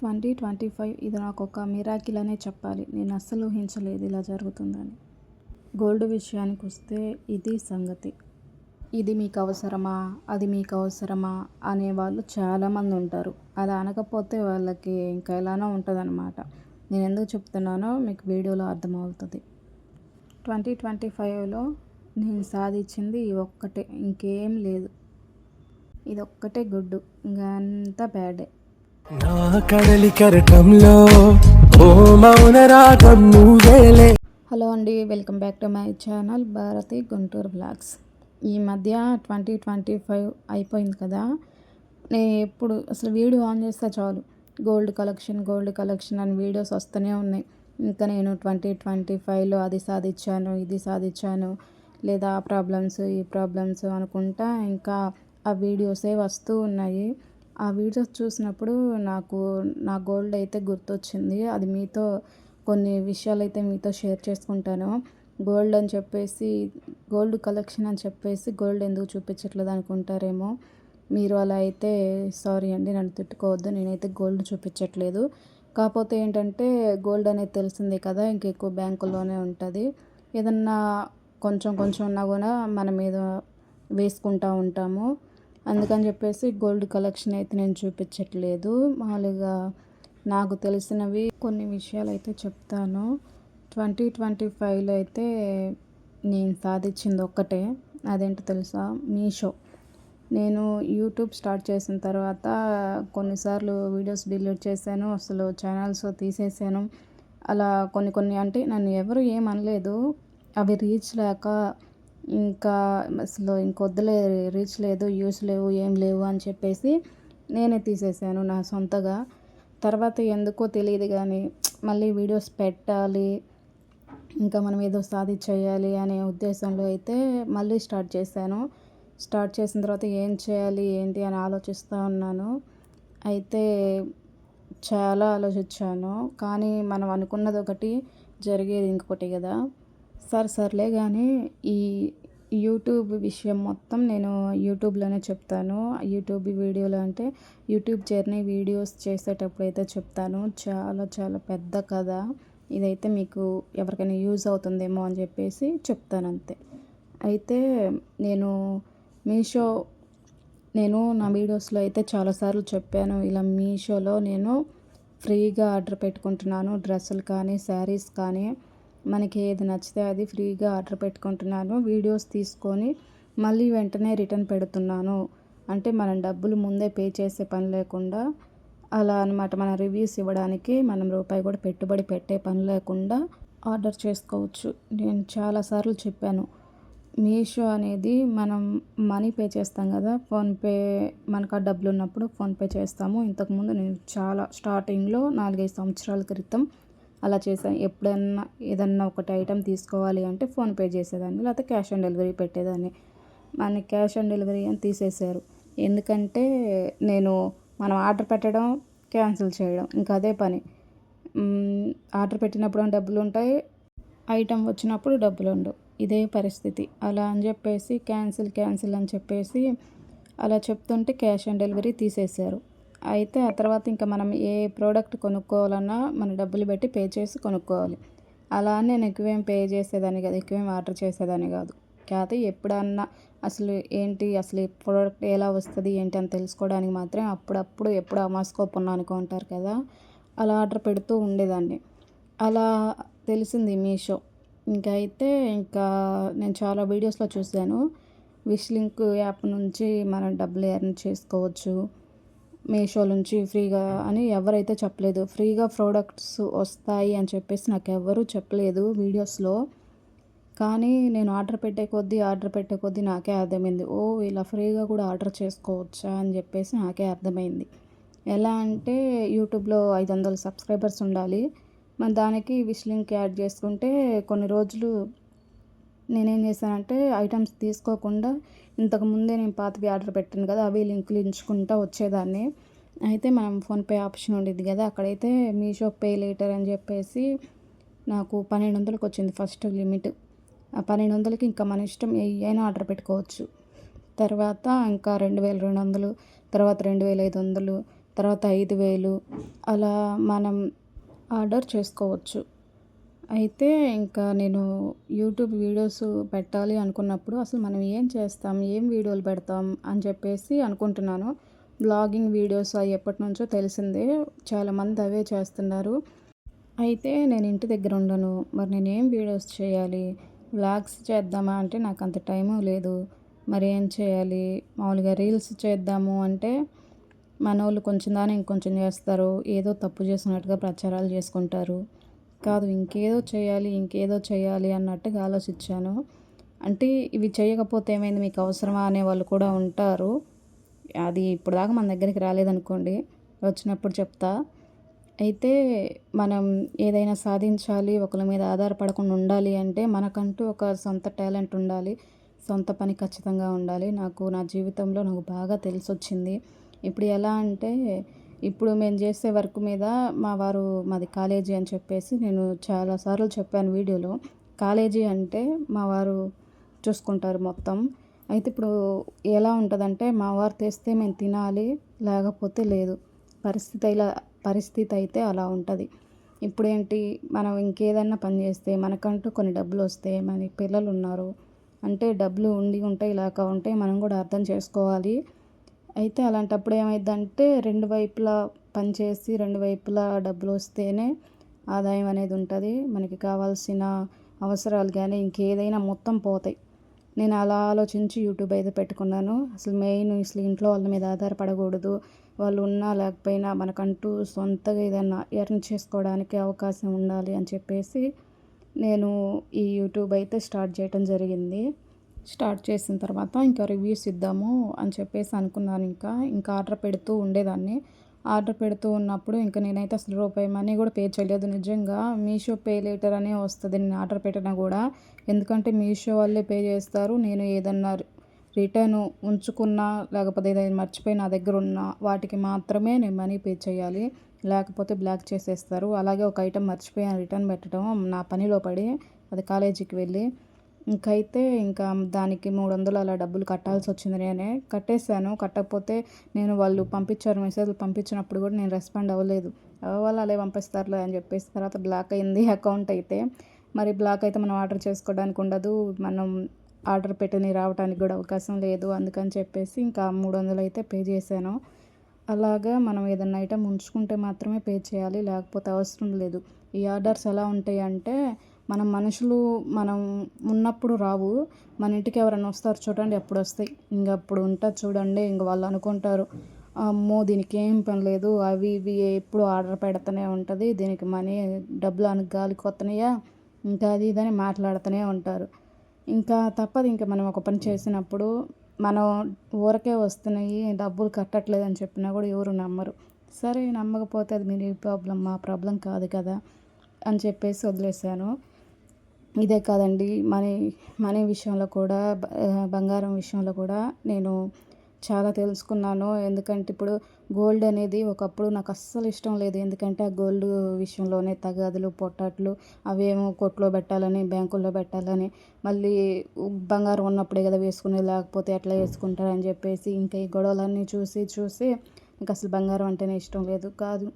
Twenty twenty five ఇది నాకు ఒక మిరాకిల్ అనే చెప్పాలి. నేను అస్సలు ఊహించలేదు ఇలా జరుగుతుందని. గోల్డ్ విషయానికి వస్తే ఇది సంగతి. ఇది మీకు అవసరమా అది మీకు అవసరమా అనే వాళ్ళు చాలామంది ఉంటారు. అది అనకపోతే వాళ్ళకి ఇంకా ఎలానో ఉంటుందన్నమాట. నేను ఎందుకు చెప్తున్నానో మీకు వీడియోలో అర్థమవుతుంది. ట్వంటీ ట్వంటీ ఫైవ్లో నేను సాధించింది ఈ ఒక్కటే. ఇంకేం లేదు. ఇది ఒక్కటే గుడ్డు. ఇంకా అంతా బ్యాడే. నా కడలి ఓ మౌన రాగం నువ్వేలే. హలో అండి welcome back to my channel Bharathi Guntur blogs. ఈ మధ్య ట్వంటీ ట్వంటీ ఫైవ్ అయిపోయింది కదా నేను ఎప్పుడు అసలు వీడియో ఆన్ చేస్తే చాలు. గోల్డ్ కలెక్షన్ గోల్డ్ కలెక్షన్ అని వీడియోస్ వస్తూనే ఉన్నాయి. ఇంకా నేను ట్వంటీ ట్వంటీ ఫైవ్లో అది సాధించాను ఇది సాధించాను లేదా ఆ ప్రాబ్లమ్స్ ఈ ప్రాబ్లమ్స్ అనుకుంటా ఇంకా ఆ వీడియోసే వస్తూ ఉన్నాయి. ఆ వీడియోస్ చూసినప్పుడు నాకు నా గోల్డ్ అయితే గుర్తొచ్చింది. అది మీతో కొన్ని విషయాలు అయితే మీతో షేర్ చేసుకుంటాను. గోల్డ్ అని చెప్పేసి గోల్డ్ కలెక్షన్ అని చెప్పేసి గోల్డ్ ఎందుకు చూపించట్లేదు అనుకుంటారేమో. మీరు అలా అయితే సారీ అండి నన్ను తిట్టుకోవద్దు నేనైతే గోల్డ్ చూపించట్లేదు. కాకపోతే ఏంటంటే గోల్డ్ అనేది తెలిసిందే కదా ఇంకెక్కువ బ్యాంకులోనే ఉంటుంది. ఏదన్నా కొంచెం కొంచెం ఉన్నా కూడా మన మీద వేసుకుంటూ ఉంటాము. అందుకని చెప్పేసి గోల్డ్ కలెక్షన్ అయితే నేను చూపించట్లేదు. మామూలుగా నాకు తెలిసినవి కొన్ని విషయాలు అయితే చెప్తాను. ట్వంటీ ట్వంటీ ఫైవ్లో అయితే నేను సాధించింది ఒక్కటే. అదేంటో తెలుసా? మీషో. నేను యూట్యూబ్ స్టార్ట్ చేసిన తర్వాత కొన్నిసార్లు వీడియోస్ డిలీట్ చేశాను. అసలు ఛానల్స్ తీసేసాను. అలా కొన్ని కొన్ని అంటే నన్ను ఎవరు ఏమనలేదు. అవి రీచ్ లేక ఇంకా అసలు ఇంకొద్దులే రీచ్ లేదు యూస్ లేవు ఏం లేవు అని చెప్పేసి నేనే తీసేసాను నా సొంతగా. తర్వాత ఎందుకో తెలియదు కానీ మళ్ళీ వీడియోస్ పెట్టాలి ఇంకా మనం ఏదో సాధించేయాలి అనే ఉద్దేశంలో అయితే మళ్ళీ స్టార్ట్ చేశాను. స్టార్ట్ చేసిన తర్వాత ఏం చేయాలి ఏంటి అని ఆలోచిస్తూ ఉన్నాను. అయితే చాలా ఆలోచించాను. కానీ మనం అనుకున్నది ఒకటి జరిగేది ఇంకొకటి కదా. సార్ సర్లే కానీ ఈ యూట్యూబ్ విషయం మొత్తం నేను యూట్యూబ్లోనే చెప్తాను. యూట్యూబ్ వీడియోలు అంటే యూట్యూబ్ జర్నీ వీడియోస్ చేసేటప్పుడు అయితే చెప్తాను. చాలా చాలా పెద్ద కథ. ఇదైతే మీకు ఎవరికైనా యూజ్ అవుతుందేమో అని చెప్పేసి చెప్తాను అంతే. అయితే నేను మీషో నేను నా వీడియోస్లో అయితే చాలాసార్లు చెప్పాను. ఇలా మీషోలో నేను ఫ్రీగా ఆర్డర్ పెట్టుకుంటున్నాను. డ్రెస్సులు కానీ శారీస్ కానీ మనకి ఏది నచ్చితే అది ఫ్రీగా ఆర్డర్ పెట్టుకుంటున్నాను. వీడియోస్ తీసుకొని మళ్ళీ వెంటనే రిటర్న్ పెడుతున్నాను. అంటే మనం డబ్బులు ముందే పే చేసే పని లేకుండా అలా అనమాట మన రివ్యూస్ ఇవ్వడానికి మనం రూపాయి కూడా పెట్టుబడి పెట్టే పని లేకుండా ఆర్డర్ చేసుకోవచ్చు. నేను చాలాసార్లు చెప్పాను. మీషో అనేది మనం మనీ పే చేస్తాం కదా ఫోన్పే మనకు ఆ డబ్బులు ఉన్నప్పుడు ఫోన్పే చేస్తాము. ఇంతకుముందు నేను చాలా స్టార్టింగ్లో నాలుగైదు సంవత్సరాల క్రితం అలా చేశాను ఎప్పుడన్నా ఏదన్నా ఒకటి ఐటెం తీసుకోవాలి అంటే ఫోన్పే చేసేదాన్ని లేకపోతే క్యాష్ ఆన్ డెలివరీ పెట్టేదాన్ని. మన క్యాష్ ఆన్ డెలివరీ అని తీసేశారు. ఎందుకంటే నేను మనం ఆర్డర్ పెట్టడం క్యాన్సిల్ చేయడం ఇంకా అదే పని. ఆర్డర్ పెట్టినప్పుడు డబ్బులు ఉంటాయి? ఐటెం వచ్చినప్పుడు డబ్బులు ఉండవు. ఇదే పరిస్థితి. అలా అని చెప్పేసి క్యాన్సిల్ క్యాన్సిల్ అని చెప్పేసి అలా చెప్తుంటే క్యాష్ ఆన్ డెలివరీ తీసేశారు. అయితే ఆ తర్వాత ఇంకా మనం ఏ ప్రోడక్ట్ కొనుక్కోవాలన్నా మన డబ్బులు పెట్టి పే చేసి కొనుక్కోవాలి. అలా నేను ఎక్కువేం పే చేసేదాన్ని కాదు ఎక్కువేం ఆర్డర్ చేసేదాన్ని కాదు. కాకపోతే ఎప్పుడన్నా అసలు ఏంటి అసలు ఈ ప్రోడక్ట్ ఎలా వస్తుంది ఏంటి అని తెలుసుకోవడానికి మాత్రం అప్పుడప్పుడు ఎప్పుడు అమాస్కోప్ ఉన్నా అనుకుంటారు కదా అలా ఆర్డర్ పెడుతూ ఉండేదాన్ని. అలా తెలిసింది మీషో. ఇంకా అయితే ఇంకా నేను చాలా వీడియోస్లో చూశాను. విష్ లింక్ యాప్ నుంచి మనం డబ్బులు ఎర్న్ చేసుకోవచ్చు. మీషో నుంచి ఫ్రీగా అని ఎవరైతే చెప్పలేదు. ఫ్రీగా ప్రోడక్ట్స్ వస్తాయి అని చెప్పేసి నాకు ఎవ్వరూ చెప్పలేదు వీడియోస్లో. కానీ నేను ఆర్డర్ పెట్టే కొద్దీ ఆర్డర్ పెట్టే కొద్దీ నాకే అర్థమైంది. ఓ ఇలా ఫ్రీగా కూడా ఆర్డర్ చేసుకోవచ్చా అని చెప్పేసి నాకే అర్థమైంది. ఎలా అంటే యూట్యూబ్లో ఐదు వందల సబ్స్క్రైబర్స్ ఉండాలి. మన దానికి విష్ లింక్ యాడ్ చేసుకుంటే కొన్ని రోజులు నేనేం చేశానంటే ఐటమ్స్ తీసుకోకుండా ఇంతకు ముందే నేను పాతవి ఆర్డర్ పెట్టాను కదా అవి లింకులు ఎంచుకుంటూ వచ్చేదాన్ని. అయితే మనం ఫోన్పే ఆప్షన్ ఉండేది కదా అక్కడైతే మీషో పే లేటర్ అని చెప్పేసి నాకు పన్నెండు వందలకు వచ్చింది ఫస్ట్ లిమిట్. ఆ పన్నెండు వందలకి ఇంకా మన ఇష్టం అయినా ఆర్డర్ పెట్టుకోవచ్చు. తర్వాత ఇంకా రెండు వేల రెండు వందలు తర్వాత రెండు వేల ఐదు వందలు తర్వాత ఐదు వేలు అలా మనం ఆర్డర్ చేసుకోవచ్చు. అయితే ఇంకా నేను యూట్యూబ్ వీడియోస్ పెట్టాలి అనుకున్నప్పుడు అసలు మనం ఏం చేస్తాం ఏం వీడియోలు పెడతాం అని చెప్పేసి అనుకుంటున్నాను. బ్లాగింగ్ వీడియోస్ అవి ఎప్పటి నుంచో తెలిసిందే. చాలామంది అవే చేస్తున్నారు. అయితే నేను ఇంటి దగ్గర ఉండను. మరి నేను ఏం వీడియోస్ చేయాలి? వ్లాగ్స్ చేద్దామా అంటే నాకు అంత టైము లేదు. మరి ఏం చేయాలి? మామూలుగా రీల్స్ చేద్దాము అంటే మన వాళ్ళు కొంచెం దాని ఇంకొంచెం చేస్తారు. ఏదో తప్పు చేసినట్టుగా ప్రచారాలు చేసుకుంటారు. కాదు ఇంకేదో చేయాలి ఇంకేదో చేయాలి అన్నట్టుగా ఆలోచించాను. అంటే ఇవి చేయకపోతే ఏమైంది? మీకు అవసరమా అనే వాళ్ళు కూడా ఉంటారు. అది ఇప్పుడు దాకా మన దగ్గరికి రాలేదనుకోండి వచ్చినప్పుడు చెప్తా. అయితే మనం ఏదైనా సాధించాలి ఒకరి మీద ఆధారపడకుండా ఉండాలి అంటే మనకంటూ ఒక సొంత టాలెంట్ ఉండాలి సొంత పని ఖచ్చితంగా ఉండాలి. నాకు నా జీవితంలో నాకు బాగా తెలిసి వచ్చింది ఇప్పుడు ఎలా అంటే ఇప్పుడు మేము చేసే వర్క్ మీద మా వారు మాది కాలేజీ అని చెప్పేసి నేను చాలాసార్లు చెప్పాను వీడియోలో. కాలేజీ అంటే మా వారు చూసుకుంటారు మొత్తం. అయితే ఇప్పుడు ఎలా ఉంటుందంటే మా వారు తెస్తే మేము తినాలి లేకపోతే లేదు. పరిస్థితి ఇలా పరిస్థితి అయితే అలా ఉంటుంది. ఇప్పుడు ఏంటి మనం ఇంకేదన్నా పని చేస్తే మనకంటూ కొన్ని డబ్బులు వస్తే మన పిల్లలు ఉన్నారు అంటే డబ్బులు ఉండి ఉంటాయి ఇలాగా ఉంటే మనం కూడా అర్థం చేసుకోవాలి. అయితే అలాంటప్పుడు ఏమైందంటే రెండు వైపులా పనిచేసి రెండు వైపులా డబ్బులు వస్తేనే ఆదాయం అనేది ఉంటుంది. మనకి కావాల్సిన అవసరాలు కానీ ఇంకేదైనా మొత్తం పోతాయి. నేను అలా ఆలోచించి యూట్యూబ్ అయితే పెట్టుకున్నాను. అసలు మెయిన్ అసలు ఇంట్లో వాళ్ళ మీద ఆధారపడకూడదు. వాళ్ళు ఉన్నా లేకపోయినా మనకంటూ సొంతగా ఏదైనా ఎర్న్ చేసుకోవడానికి అవకాశం ఉండాలి అని చెప్పేసి నేను ఈ యూట్యూబ్ అయితే స్టార్ట్ చేయటం జరిగింది. స్టార్ట్ చేసిన తర్వాత ఇంకా రివ్యూస్ ఇద్దాము అని చెప్పేసి అనుకున్నాను ఇంకా. ఇంకా ఆర్డర్ పెడుతూ ఉండేదాన్ని. ఆర్డర్ పెడుతూ ఉన్నప్పుడు ఇంకా నేనైతే అసలు రూపాయి మనీ కూడా పే చేయలేదు. నిజంగా మీషో పే లేటర్ అనే వస్తుంది. నేను ఆర్డర్ పెట్టినా కూడా ఎందుకంటే మీషో వాళ్ళే పే చేస్తారు. నేను ఏదన్నా రిటర్న్ ఉంచుకున్నా లేకపోతే ఏదైనా మర్చిపోయి నా దగ్గర ఉన్న వాటికి మాత్రమే నేను మనీ పే చేయాలి. లేకపోతే బ్లాక్ చేసేస్తారు. అలాగే ఒక ఐటెం మర్చిపోయాను రిటర్న్ పెట్టడం నా పనిలో పడి అది కాలేజీకి వెళ్ళి ఇంకైతే ఇంకా దానికి మూడు వందలు అలా డబ్బులు కట్టాల్సి వచ్చింది నేనే. కట్టేశాను. కట్టకపోతే నేను వాళ్ళు పంపించారు మెసేజ్లు పంపించినప్పుడు కూడా నేను రెస్పాండ్ అవ్వలేదు. వాళ్ళు అలా పంపిస్తారులే అని చెప్పేసి తర్వాత బ్లాక్ అయింది అకౌంట్ అయితే. మరి బ్లాక్ అయితే మనం ఆర్డర్ చేసుకోవడానికి ఉండదు. మనం ఆర్డర్ పెట్టని రావడానికి కూడా అవకాశం లేదు. అందుకని చెప్పేసి ఇంకా మూడు వందలు అయితే పే చేశాను. అలాగా మనం ఏదైనా ఐటెం ఉంచుకుంటే మాత్రమే పే చేయాలి. లేకపోతే అవసరం లేదు. ఈ ఆర్డర్స్ ఎలా ఉంటాయి అంటే మనం మనుషులు మనం ఉన్నప్పుడు రావు. మన ఇంటికి ఎవరైనా వస్తారు చూడండి అప్పుడు వస్తాయి. ఇంక అప్పుడు ఉంటుంది చూడండి ఇంక వాళ్ళు అనుకుంటారు అమ్మో దీనికి ఏం పని లేదు. అవి ఇవి ఎప్పుడు ఆర్డర్ పెడుతూనే ఉంటుంది. దీనికి మనీ డబ్బులు అని గాలి ఇంకా అది ఇదని మాట్లాడుతూనే ఉంటారు. ఇంకా తప్పదు ఇంకా మనం ఒక పని చేసినప్పుడు మనం ఊరకే వస్తున్నాయి డబ్బులు కట్టట్లేదు అని చెప్పినా కూడా ఎవరు నమ్మరు. సరే నమ్మకపోతే అది మీ ప్రాబ్లం మా ప్రాబ్లం కాదు కదా అని చెప్పేసి వదిలేసాను ఇదే కాదండి. మనీ మనీ విషయంలో కూడా బంగారం విషయంలో కూడా నేను చాలా తెలుసుకున్నాను. ఎందుకంటే ఇప్పుడు గోల్డ్ అనేది ఒకప్పుడు నాకు అస్సలు ఇష్టం లేదు. ఎందుకంటే ఆ గోల్డ్ విషయంలోనే తగాదులు పొట్టాట్లు అవేమో కొట్లో పెట్టాలని బ్యాంకుల్లో పెట్టాలని మళ్ళీ బంగారం ఉన్నప్పుడే కదా వేసుకునేది లేకపోతే ఎట్లా వేసుకుంటారని చెప్పేసి ఇంకా ఈ గొడవలన్నీ చూసి చూసి నాకు అసలు బంగారం అంటేనే ఇష్టం లేదు. కాదు.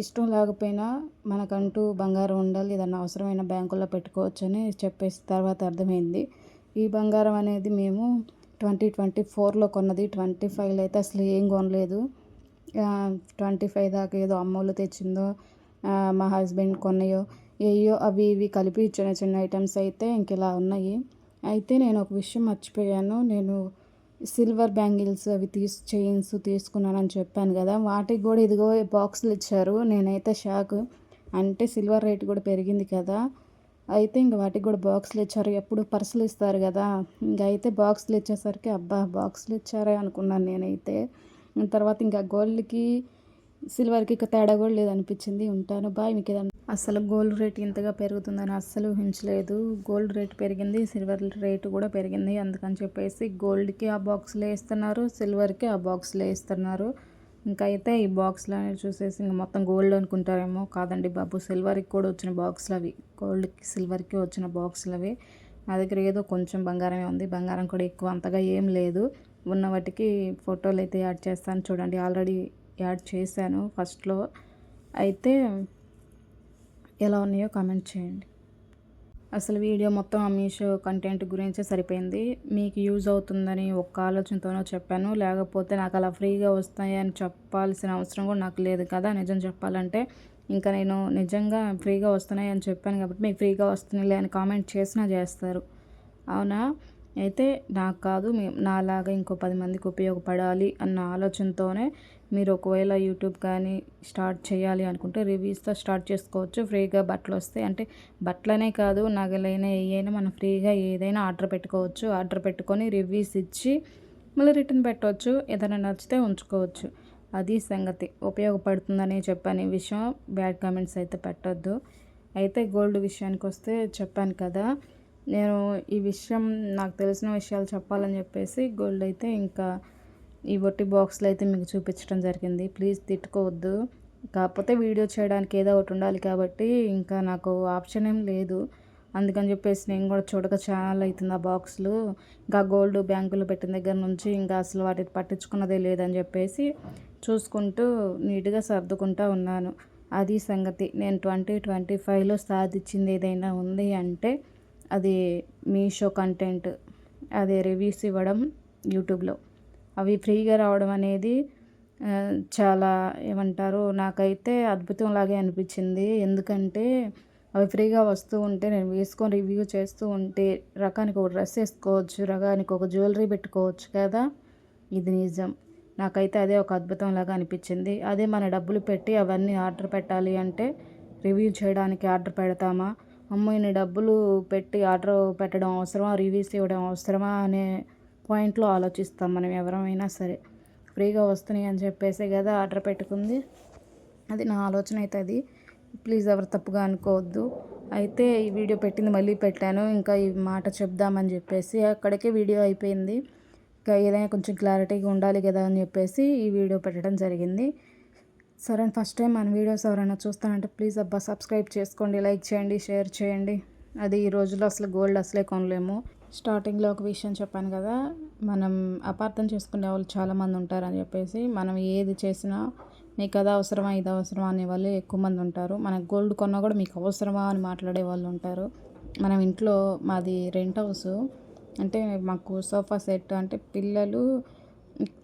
ఇష్టం లేకపోయినా మనకంటూ బంగారం ఉండాలి ఏదన్నా అవసరమైన బ్యాంకుల్లో పెట్టుకోవచ్చు అని చెప్పేసి తర్వాత అర్థమైంది. ఈ బంగారం అనేది మేము ట్వంటీ ట్వంటీ ఫోర్లో కొన్నది. ట్వంటీ ఫైవ్లో అయితే అసలు ఏం కొనలేదు. ట్వంటీ ఫైవ్ దాకా ఏదో అమ్మోళ్ళు తెచ్చిందో మా హస్బెండ్ కొన్నాయో ఏయో అవి ఇవి కలిపి చిన్న చిన్న ఐటమ్స్ అయితే ఇంక ఇలా ఉన్నాయి. అయితే నేను ఒక విషయం మర్చిపోయాను. నేను సిల్వర్ బ్యాంగిల్స్ అవి తీసు చైన్స్ తీసుకున్నానని చెప్పాను కదా వాటికి కూడా ఇదిగో బాక్సులు ఇచ్చారు. నేనైతే షాక్. అంటే సిల్వర్ రేట్ కూడా పెరిగింది కదా అయితే ఇంక వాటికి కూడా బాక్సులు ఇచ్చారు. ఎప్పుడు పర్సులు ఇస్తారు కదా ఇంక అయితే బాక్సులు ఇచ్చేసరికి అబ్బా బాక్సులు ఇచ్చారే అనుకున్నాను నేనైతే. తర్వాత ఇంకా గోల్డ్కి సిల్వర్కి ఇక తేడా కూడా లేదనిపించింది. ఉంటాను. బాయ్ మీకు ఏదన్నా అసలు గోల్డ్ రేట్ ఇంతగా పెరుగుతుందని అస్సలు ఊహించలేదు. గోల్డ్ రేట్ పెరిగింది సిల్వర్ రేట్ కూడా పెరిగింది అందుకని చెప్పేసి గోల్డ్కి ఆ బాక్స్లో ఇస్తున్నారు సిల్వర్కి ఆ బాక్స్లో ఇస్తున్నారు. ఇంకా అయితే ఈ బాక్స్లు అనేవి చూసేసి ఇంకా మొత్తం గోల్డ్ అనుకుంటారేమో కాదండి బాబు సిల్వర్కి కూడా వచ్చిన బాక్స్లు అవి. గోల్డ్కి సిల్వర్కి వచ్చిన బాక్స్లు అవి. నా దగ్గర ఏదో కొంచెం బంగారమే ఉంది బంగారం కూడా ఎక్కువ అంతగా ఏం లేదు. ఉన్న వాటికి ఫోటోలు అయితే యాడ్ చేస్తాను చూడండి ఆల్రెడీ యాడ్ చేశాను ఫస్ట్లో. అయితే ఎలా ఉన్నాయో కామెంట్ చేయండి. అసలు వీడియో మొత్తం ఆ మీషో కంటెంట్ గురించే సరిపోయింది. మీకు యూజ్ అవుతుందని ఒక్క ఆలోచనతోనో చెప్పాను. లేకపోతే నాకు అలా ఫ్రీగా వస్తాయని చెప్పాల్సిన అవసరం కూడా నాకు లేదు కదా. నిజం చెప్పాలంటే ఇంకా నేను నిజంగా ఫ్రీగా వస్తున్నాయి అని చెప్పాను కాబట్టి మీకు ఫ్రీగా వస్తున్నాయి అని కామెంట్ చేసినా చేస్తారు. అవునా? అయితే నాకు కాదు మీ నాలాగా ఇంకో పది మందికి ఉపయోగపడాలి అన్న ఆలోచనతోనే మీరు ఒకవేళ యూట్యూబ్ కానీ స్టార్ట్ చేయాలి అనుకుంటే రివ్యూస్తో స్టార్ట్ చేసుకోవచ్చు. ఫ్రీగా బట్టలు వస్తాయి అంటే బట్టలనే కాదు నగలైనా ఏవైనా మనం ఫ్రీగా ఏదైనా ఆర్డర్ పెట్టుకోవచ్చు. ఆర్డర్ పెట్టుకొని రివ్యూస్ ఇచ్చి మళ్ళీ రిటర్న్ పెట్టవచ్చు ఏదైనా నచ్చితే ఉంచుకోవచ్చు. అది సంగతి. ఉపయోగపడుతుందని చెప్పాను ఈ విషయం బ్యాడ్ కామెంట్స్ అయితే పెట్టొద్దు. అయితే గోల్డ్ విషయానికి వస్తే చెప్పాను కదా నేను ఈ విషయం నాకు తెలిసిన విషయాలు చెప్పాలని చెప్పేసి గోల్డ్ అయితే ఇంకా ఈ ఒట్టి బాక్స్లో అయితే మీకు చూపించడం జరిగింది. ప్లీజ్ తిట్టుకోవద్దు. కాకపోతే వీడియో చేయడానికి ఏదో ఒకటి ఉండాలి కాబట్టి ఇంకా నాకు ఆప్షన్ ఏం లేదు. అందుకని చెప్పేసి నేను కూడా చూడక ఛానల్ అవుతుంది ఆ బాక్స్లు. ఇంకా గోల్డ్ బ్యాంకులు పెట్టిన దగ్గర నుంచి ఇంకా అసలు వాటిని పట్టించుకున్నదే లేదని చెప్పేసి చూసుకుంటూ నీట్గా సర్దుకుంటూ ఉన్నాను. అది సంగతి. నేను ట్వంటీ ట్వంటీ ఫైవ్లో సాధించింది ఏదైనా ఉంది అంటే అది మీషో కంటెంట్ అదే రివ్యూస్ ఇవ్వడం యూట్యూబ్లో. అవి ఫ్రీగా రావడం అనేది చాలా ఏమంటారు నాకైతే అద్భుతంలాగే అనిపించింది. ఎందుకంటే అవి ఫ్రీగా వస్తూ ఉంటే నేను వేసుకొని రివ్యూ చేస్తూ ఉంటే రకానికి ఒక డ్రెస్ వేసుకోవచ్చు రకానికి ఒక జ్యువెలరీ పెట్టుకోవచ్చు కదా? ఇది నిజం. నాకైతే అదే ఒక అద్భుతం లాగా అనిపించింది. అదే మన డబ్బులు పెట్టి అవన్నీ ఆర్డర్ పెట్టాలి అంటే రివ్యూ చేయడానికి ఆర్డర్ పెడతామా? అమ్మో ఇన్ని డబ్బులు పెట్టి ఆర్డర్ పెట్టడం అవసరమా? రివ్యూస్ ఇవ్వడం అవసరమా? అనే పాయింట్లో ఆలోచిస్తాం మనం ఎవరమైనా సరే. ఫ్రీగా వస్తున్నాయి అని చెప్పేసి కదా ఆర్డర్ పెట్టుకుంది. అది నా ఆలోచన అయితే అది. ప్లీజ్ ఎవరు తప్పుగా అనుకోవద్దు. అయితే ఈ వీడియో పెట్టింది మళ్ళీ పెట్టాను. ఇంకా ఈ మాట చెప్దామని చెప్పేసి అక్కడికే వీడియో అయిపోయింది. ఇంకా ఏదైనా కొంచెం క్లారిటీగా ఉండాలి కదా అని చెప్పేసి ఈ వీడియో పెట్టడం జరిగింది. సరే ఫస్ట్ టైం మన వీడియోస్ ఎవరైనా చూస్తానంటే ప్లీజ్ అబ్బా సబ్స్క్రైబ్ చేసుకోండి లైక్ చేయండి షేర్ చేయండి. అది ఈ రోజుల్లో అసలు గోల్డ్ అసలే కొనలేము. స్టార్టింగ్లో ఒక విషయం చెప్పాను కదా మనం అపార్థం చేసుకునే వాళ్ళు చాలామంది ఉంటారని చెప్పేసి మనం ఏది చేసినా నీకు అది అవసరమా ఇది అవసరమా అనే వాళ్ళు ఎక్కువ మంది ఉంటారు. మనకు గోల్డ్ కొన్నా కూడా మీకు అవసరమా అని మాట్లాడే వాళ్ళు ఉంటారు. మనం ఇంట్లో మాది రెంట్ హౌస్ అంటే మాకు సోఫా సెట్ అంటే పిల్లలు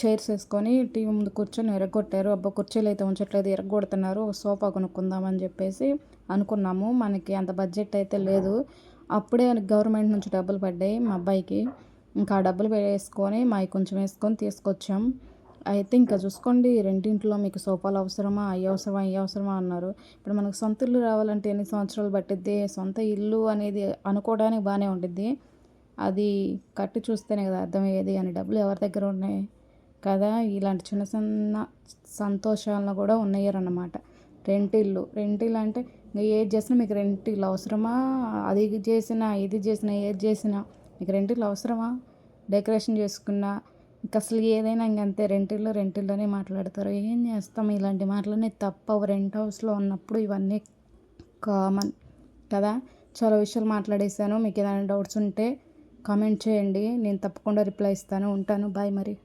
చైర్స్ వేసుకొని టీవీ ముందు కూర్చొని ఎరగొట్టారు. అబ్బా కుర్చీలు అయితే ఉంచట్లేదు ఎరగొడుతున్నారు. సోఫా కొనుక్కుందామని చెప్పేసి అనుకున్నాము. మనకి అంత బడ్జెట్ అయితే లేదు. అప్పుడే గవర్నమెంట్ నుంచి డబ్బులు పడ్డాయి మా అబ్బాయికి. ఇంకా ఆ డబ్బులు వేసుకొని మావి కొంచెం వేసుకొని తీసుకొచ్చాం. అయితే ఇంకా చూసుకోండి రెండింటిలో మీకు సోఫాలు అవసరమా? అయ్యి అవసరమా? అయ్యి అవసరమా? అన్నారు. ఇప్పుడు మనకు సొంత ఇల్లు రావాలంటే ఎన్ని సంవత్సరాలు పట్టిద్ది? సొంత ఇల్లు అనేది అనుకోవడానికి బాగానే ఉంటుంది అది కట్టి చూస్తేనే కదా అర్థమయ్యేది. అని డబ్బులు ఎవరి దగ్గర ఉన్నాయి? కదా ఇలాంటి చిన్న చిన్న సంతోషాలను కూడా ఉన్నాయన్నమాట రెంట్ రెంటిల్లు అంటే ఇంకా ఏది చేసినా మీకు రెంటిల్లు అవసరమా? అది చేసినా ఇది చేసినా ఏది చేసినా మీకు రెంటిల్లు అవసరమా? డెకరేషన్ చేసుకున్నా ఇంకా అసలు ఏదైనా ఇంకంతే రెంటిల్లు రెంటిల్లోనే మాట్లాడతారు. ఏం చేస్తాం? ఇలాంటి మాటలన్నీ తప్పవు. రెంట్ హౌస్లో ఉన్నప్పుడు ఇవన్నీ కామన్ కదా. చాలా విషయాలు మాట్లాడేసాను మీకు ఏదైనా డౌట్స్ ఉంటే కామెంట్ చేయండి. నేను తప్పకుండా రిప్లై ఇస్తాను. ఉంటాను. బాయ్ మరి.